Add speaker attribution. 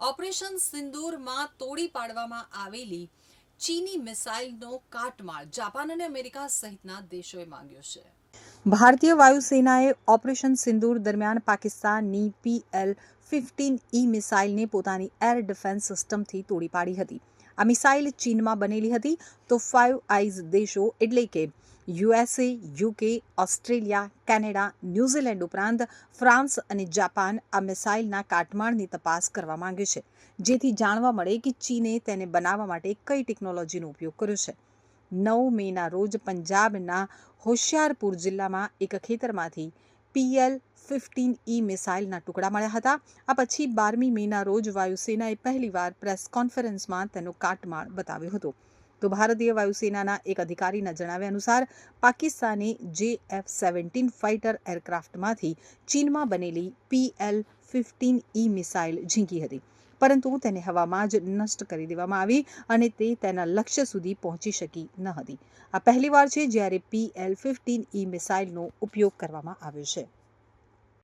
Speaker 1: Operation સિંદૂરમાં તોડી પાડવામાં આવેલી ચીની મિસાઇલનો કાટમાળ જાપાન અને અમેરિકા સહિતના દેશોએ માંગ્યો છે.
Speaker 2: ભારતીય વાયુસેનાએ ઓપરેશન સિંદૂર દરમિયાન પાકિસ્તાનની પીએલ ફિફ્ટીન ઈ મિસાઇલને પોતાની એર ડિફેન્સ સિસ્ટમથી તોડી પાડી હતી. આ મિસાઇલ ચીનમાં બનેલી હતી તો ફાઇવ આઈઝ દેશો એટલે કે USA, UK, Australia, Canada, New Zealand ઉપરાંત ફ્રાન્સ અને જાપાન આ મિસાઇલના કાટમાળની તપાસ કરવા માંગે છે, જેથી જાણવા મળે કે ચીને તેને બનાવવા માટે કઈ ટેકનોલોજીનો ઉપયોગ કર્યો છે. નવ મેના રોજ પંજાબના હોશિયારપુર જિલ્લામાં એક ખેતરમાંથી પીએલ ફિફ્ટીન ઈ મિસાઇલના ટુકડા મળ્યા હતા. આ પછી બારમી મેના રોજ વાયુસેનાએ પહેલીવાર પ્રેસ કોન્ફરન્સમાં તેનો કાટમાળ બતાવ્યો હતો. તો ભારતીય વાયુસેનાના એક અધિકારીના જણાવ્યા અનુસાર, પાકિસ્તાને જે એફ સેવન્ટીન ફાઇટર એરક્રાફ્ટમાંથી ચીનમાં બનેલી પીએલ ફિફ્ટીન ઈ મિસાઇલ ઝીંકી હતી. પરંતુ તેને હવામાં જ નષ્ટ કરી દેવામાં આવી અને તે તેના લક્ષ્ય સુધી પહોંચી શકી ન હતી. આ પહેલીવાર છે જ્યારે પીએલ ફિફ્ટીન ઈ મિસાઇલનો ઉપયોગ કરવામાં આવ્યો છે.